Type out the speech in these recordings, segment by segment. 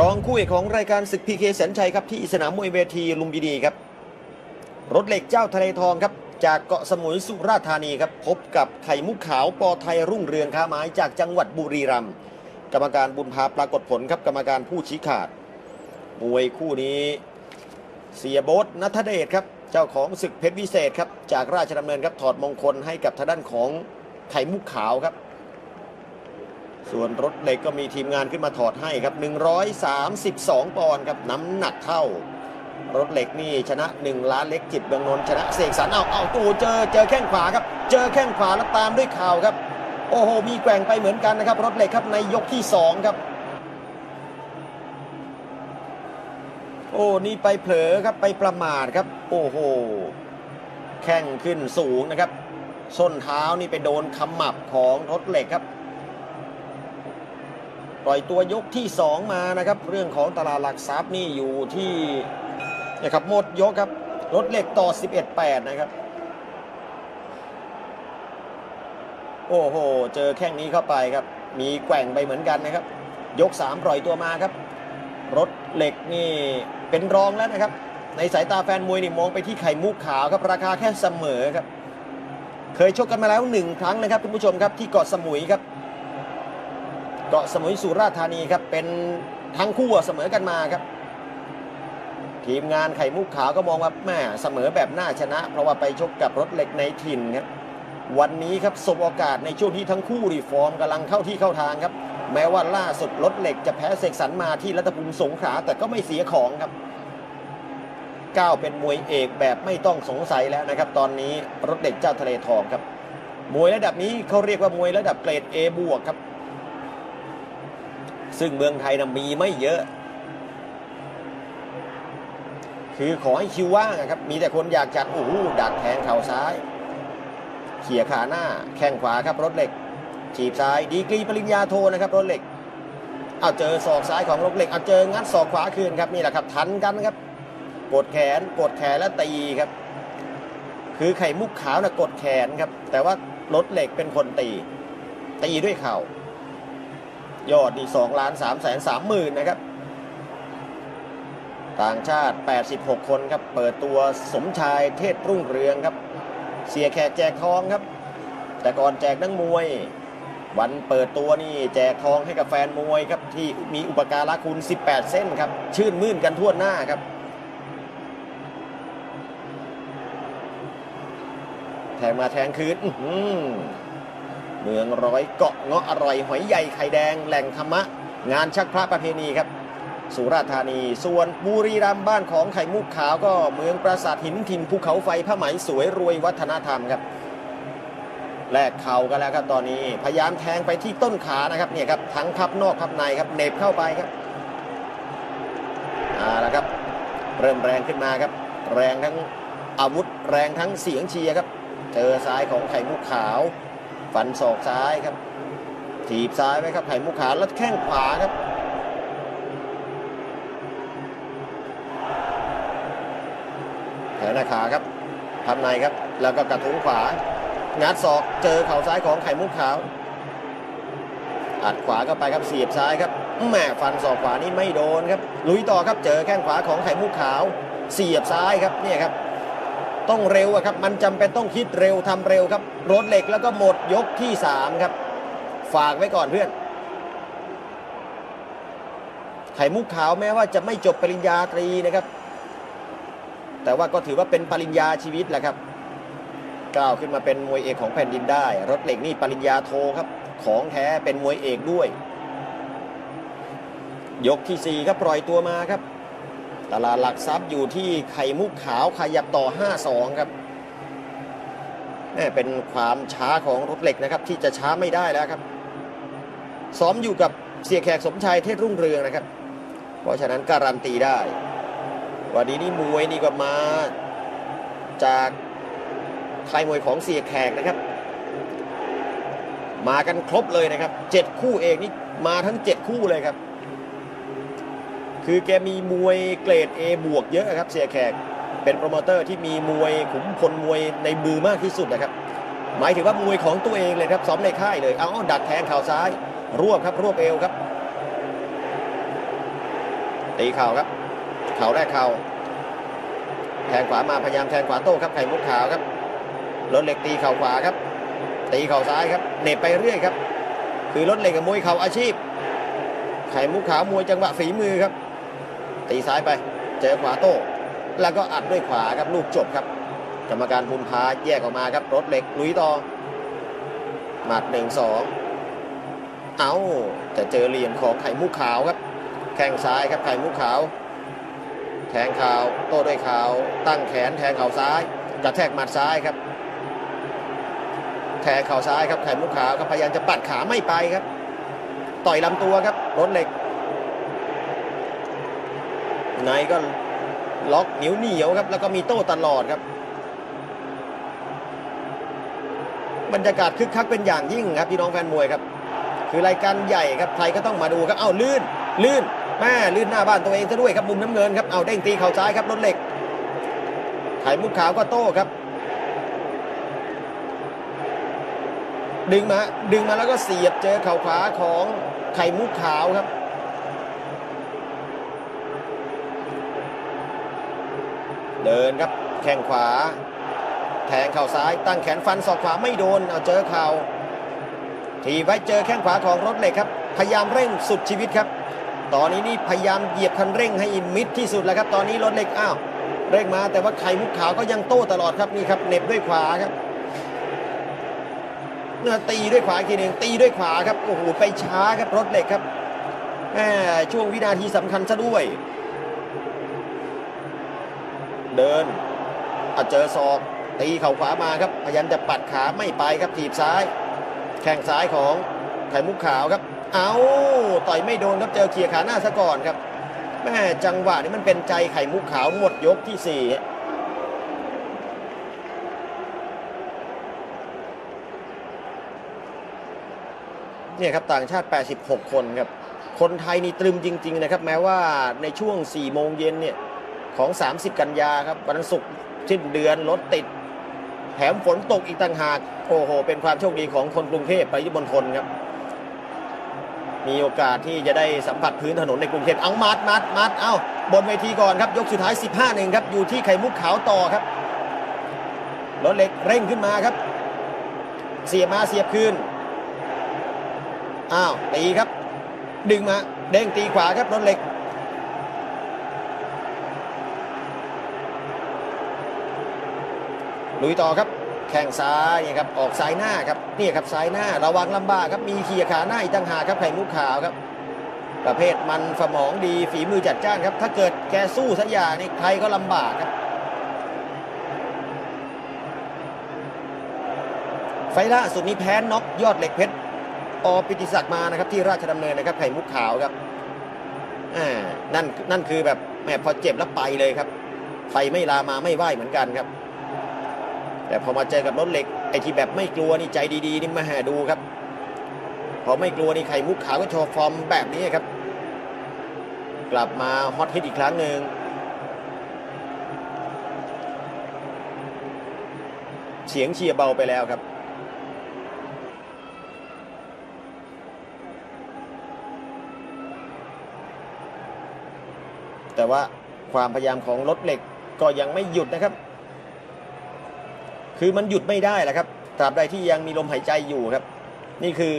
รองคู่เอกของรายการศึกพีเคแสนชัยครับที่สนามมวยเวทีลุมพินีครับ รถเหล็กเจ้าทะเลทองครับ จากเกาะสมุยสุราษฎร์ธานีครับ พบกับไข่มุกขาวปอไทยรุ่งเรืองค้าไม้จากจังหวัดบุรีรัมย์กรรมการบุญพาปรากฏผลครับกรรมการผู้ชี้ขาด มวยคู่นี้ เสียโบทนัทเดชครับ เจ้าของศึกเพชรวิเศษครับจากราชดำเนินครับถอดมงคลให้กับทางด้านของไข่มุกขาวครับ ส่วนรถเหล็กก็มีทีมงานขึ้นมาถอดให้ครับ 132 ปอนด์ครับน้ำหนักเท่ารถเหล็กนี่ชนะ 1 ล้านเล็กจิตเบืองนนชนะเสกสรรเอาเอาตูเจอเจอแข้งขวาครับ เจอแข้งขวาแล้วตามด้วยข่าวครับ โอ้โห มีแกว่งไปเหมือนกันนะครับ รถเหล็กครับในยกที่ 2 ครับ โอ้นี่ไปเผลอครับไปประมาทครับ โอ้โห แข้งขึ้นสูงนะครับ ส้นเท้านี่ไปโดนขมับของรถเหล็กครับ ปล่อยตัวยกที่ 2 มานะครับ เรื่องของตลาดหลักทรัพย์นี่อยู่ที่นะครับหมดยกครับรถเหล็กต่อ 11-8 นะครับ โอ้โห เจอแข้งนี้เข้าไปครับ มีแกว่งไปเหมือนกันนะครับ ยก 3 ปล่อยตัวมาครับ รถเหล็กนี่เป็นรองแล้วนะครับ ในสายตาแฟนมวยนี่มองไปที่ไข่มุกขาวครับ ราคาแค่เสมอครับ เคยชกกันมาแล้วหนึ่งครั้งนะครับคุณผู้ชมครับที่เกาะสมุยครับ เกาะสมุยสุราษฎร์ธานีครับเป็นทั้งคู่เสมอกันมาครับ ทีมงานไข่มุกขาวก็มองว่าแม่เสมอแบบน่าชนะ เพราะว่าไปชกกับรถเหล็กในถิ่นครับวันนี้ครับสบโอกาสในช่วงที่ทั้งคู่รีฟอร์มกำลังเข้าที่เข้าทางครับ แม้ว่าล่าสุดรถเหล็กจะแพ้เสกสรรมาที่รัตภูมิสงขลาแต่ก็ไม่เสียของครับก้าวเป็นมวยเอกแบบไม่ต้องสงสัยแล้วนะครับ ตอนนี้รถเหล็กเจ้าทะเลทองครับ มวยระดับนี้เขาเรียกว่ามวยระดับเกรด A บวกครับ ซึ่งเมืองไทยนะมีไม่เยอะ คือขอให้คิวว่างอะครับ มีแต่คนอยากจัดโอ้โหดักแทงเข่าซ้าย เขี่ยขาหน้า แข้งขวาครับรถเหล็กฉีบซ้าย ดีกรีปริญญาโทนะครับรถเหล็กเอาเจอศอกซ้ายของรถเหล็กเอาเจองัดศอกขวาคืนครับนี่แหละครับทันกันครับ กดแขนกดแขนแล้วตีครับ คือไข่มุกขาวนะกดแขนครับ แต่ว่ารถเหล็กเป็นคนตี ตีด้วยเข่า ยอดนี่2ล้าน3แสน3หมื่นนะครับ ต่างชาติ 86 คนครับ เปิดตัวสมชายเทศรุ่งเรืองครับ เสียแขกแจกทองครับ แต่ก่อนแจกนักมวย วันเปิดตัวนี่แจกทองให้กับแฟนมวยครับ ที่มีอุปการะคุณ 18 เส้นครับ ชื่นมื่นกันทั่วหน้าครับ แทงมาแทงคืนอื เมืองร้อยเกาะเงาะอร่อยหอยใหญ่ไข่แดงแหล่งธรรมะ งานชักพระประเพณีครับ สุราษฎร์ธานี ส่วนบุรีรัมย์บ้านของไข่มุกขาวก็เมืองปราสาทหินถิ่นภูเขาไฟผ้าไหมสวยรวยวัฒนธรรมครับแลกเข่ากันแล้วครับตอนนี้พยายามแทงไปที่ต้นขานะครับเนี่ยครับทั้งพับนอกพับในครับเน็บเข้าไปครับเอาละครับเริ่มแรงขึ้นมาครับ แรงทั้งอาวุธแรงทั้งเสียงเชียร์ครับ เจอซ้ายของไข่มุกขาว ฟันศอกซ้ายครับ ถีบซ้ายไว้ครับไข่มุกขาวแล้วแข้งขวาครับแผลหน้าขาครับทำในครับ แล้วก็กระทุ้งขวา งัดศอกเจอเข่าซ้ายของไข่มุกขาวอัดขวาเข้าไปครับเสียบซ้ายครับแหม่ฟันศอกขวานี่ไม่โดนครับลุยต่อครับเจอแข้งขวาของไข่มุกขาว เสียบซ้ายครับเนี่ยครับ ต้องเร็วครับ มันจำเป็นต้องคิดเร็วทำเร็วครับรถเหล็กแล้วก็หมดยกที่ 3 ครับ ฝากไว้ก่อนเพื่อน ไข่มุกขาวแม้ว่าจะไม่จบปริญญาตรีนะครับ แต่ว่าก็ถือว่าเป็นปริญญาชีวิตแหละครับ ก้าวขึ้นมาเป็นมวยเอกของแผ่นดินได้ รถเหล็กนี่ปริญญาโทครับ ของแท้เป็นมวยเอกด้วย ยกที่4ครับปล่อยตัวมาครับ ตลาดหลักทรัพย์อยู่ที่ไข่มุกขาวขยับต่อ 5-2 ครับแม่เป็นความช้าของรถเหล็กนะครับ ที่จะช้าไม่ได้แล้วครับ ซ้อมอยู่กับเสียแขกสมชายเทศรุ่งเรืองนะครับ เพราะฉะนั้นการันตีได้ วันนี้นี่มวยนี่ก็มา จากค่ายมวยของเสียแขกนะครับ มากันครบเลยนะครับเจ็ดคู่เองนี่มาทั้งเจ็ดคู่เลยครับ คือแกมีมวยเกรด A บวกเยอะครับเสียแขก เป็นโปรโมเตอร์ที่มีมวยขุมพลมวยในมือมากที่สุดนะครับ หมายถึงว่ามวยของตัวเองเลยครับซ้อมในค่ายเลยเอาดักแทงข่าวซ้าย รวบครับรวบเอวครับตีเข่าครับเข่าแรกเข่าแทงขวามาพยายามแทงขวาโต้ครับไข่มุกขาวครับรถเหล็กตีเข่าขวาครับ ตีเข่าซ้ายครับเน็บไปเรื่อยครับ คือรถเหล็กกับมวยเข่าอาชีพ ไข่มุกขาวมวยจังหวะฝีมือครับ ตีซ้ายไป เจอขวาโต้แล้วก็อัดด้วยขวาครับลูกจบครับ กรรมการภูมิพาแยกออกมาครับรถเหล็กลุยต่อหมัดหนึ่งสองเอาจะเจอเหลี่ยมของไข่มุกขาวครับ แข้งซ้ายครับไข่มุกขาว แทงเข่าวโต้ด้วยเข่าว ตั้งแขนแทงเข่าซ้ายกระแทกหมัดซ้ายครับ แทงเข่าซ้ายครับไข่มุกขาวครับพยายามจะปัดขาไม่ไปครับ ต่อยลำตัวครับรถเหล็ก ในก็ล็อกเหนียวเหนียวครับ แล้วก็มีโต้ตลอดครับ บรรยากาศคึกคักเป็นอย่างยิ่งครับพี่น้องแฟนมวยครับ คือรายการใหญ่ครับใครก็ต้องมาดูครับ เอ้าลื่น ลื่นแม่ลื่นหน้าบ้านตัวเองซะด้วยครับมุมน้ำเงินครับเอาเด้งตีเข่าซ้ายครับรถเหล็กไข่มุกขาวก็โต้ครับ ดึงมาดึงมาแล้วก็เสียบเจอเข่าขวาของไข่มุกขาวครับ เดินครับแข้งขวา แทงเข่าซ้ายตั้งแขนฟันศอกขวาไม่โดนเอาเจอเข่าทีไว้เจอแข้งขวาของรถเหล็กครับ พยายามเร่งสุดชีวิตครับ ตอนนี้นี่พยายามเหยียบคันเร่งให้มิดที่สุดแล้วครับ ตอนนี้รถเหล็กอ้าวเร่งมาแต่ว่าไข่มุกขาวก็ยังโต้ตลอดครับนี่ครับเหน็บด้วยขวาครับเนื้อตีด้วยขวาทีหนึ่งตีด้วยขวาครับโอ้โหไปช้าครับรถเหล็กครับแหมช่วงวินาทีสำคัญซะด้วย เดินเอาเจอศอกตีเข่าขวามาครับพยายามจะปัดขาไม่ไปครับถีบซ้าย แข้งซ้ายของไข่มุกขาวครับ เอาต่อยไม่โดนครับเจอเขี่ยขาหน้าซะก่อนครับแม่จังหวะนี้มันเป็นใจไข่มุกขาวหมดยกที่สี่เนี่ยครับต่างชาติ 86 คนครับ คนไทยนี่ตรึมจริง ๆ นะครับ แม้ว่าในช่วง 4 โมงเย็นเนี่ย ของ 30 กันยาครับวันศุกร์สิ้นเดือนรถติด แถมฝนตกอีกต่างหาก โอ้โห เป็นความโชคดีของคนกรุงเทพไปริมณฑลครับ มีโอกาสที่จะได้สัมผัสพื้นถนนในกรุงเทพเอามัดมัดมัดเอาบนเวทีก่อนครับ ยกสุดท้าย 15หนึ่งครับ อยู่ที่ไข่มุกขาวต่อครับรถเหล็กเร่งขึ้นมาครับ เสียบมาเสียบคืนอ้าวตีครับ ดึงมาเด้งตีขวาครับรถเหล็ก ลุยต่อครับ แข้งซ้ายครับออกซ้ายหน้าครับนี่ครับซ้ายหน้าระวังลำบากครับมีเขี่ยขาหน้าอีกต่างหากครับไข่มุกขาวครับ ประเภทมันสมองดีฝีมือจัดจ้านครับ ถ้าเกิดแกสู้สักอย่างนี่ใครก็ลำบากครับไฟล่าสุดนี้แพ้น็อกยอดเหล็กเพชรอปิติศักดิ์มานะครับที่ราชดำเนินนะครับไข่มุกขาวครับอ่านั่นนั่นคือแบบแหมพอเจ็บแล้วไปเลยครับไฟไม่ลามาไม่ไหวเหมือนกันครับ แต่พอมาเจอกับรถเหล็กไอ้ที่แบบไม่กลัวนี่ใจดีๆนี่มาหาดูครับ พอไม่กลัวนี่ไข่มุกขาวก็โชว์ฟอร์มแบบนี้ครับ กลับมาฮอตฮิตอีกครั้งหนึ่งเสียงเชียร์เบาไปแล้วครับแต่ว่าความพยายามของรถเหล็กก็ยังไม่หยุดนะครับ คือมันหยุดไม่ได้แหละครับตราบใดที่ยังมีลมหายใจอยู่ครับ นี่คือ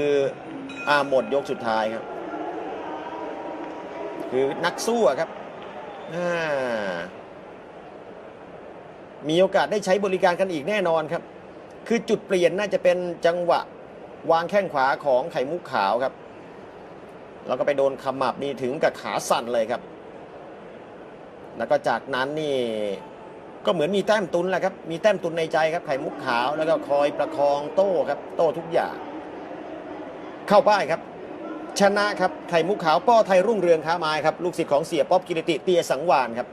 อาหมดยกสุดท้ายครับ คือนักสู้ครับอ่ามีโอกาสได้ใช้บริการกันอีกแน่นอนครับ คือจุดเปลี่ยนน่าจะเป็นจังหวะวางแข้งขวาของไข่มุกขาวครับ แล้วก็ไปโดนขมับนี่ถึงกับขาสั่นเลยครับ แล้วก็จากนั้นนี่ ก็เหมือนมีแต้มตุนแหละครับมีแต้มตุนในใจครับไข่มุกขาวแล้วก็คอยประคองโต้ครับ โต้ทุกอย่าง เข้าป้ายครับ ชนะครับไข่มุกขาวป้อไทยรุ่งเรืองค้าไม้ครับลูกศิษย์ของเสียป๊อบกิรติเตียสังวานครับ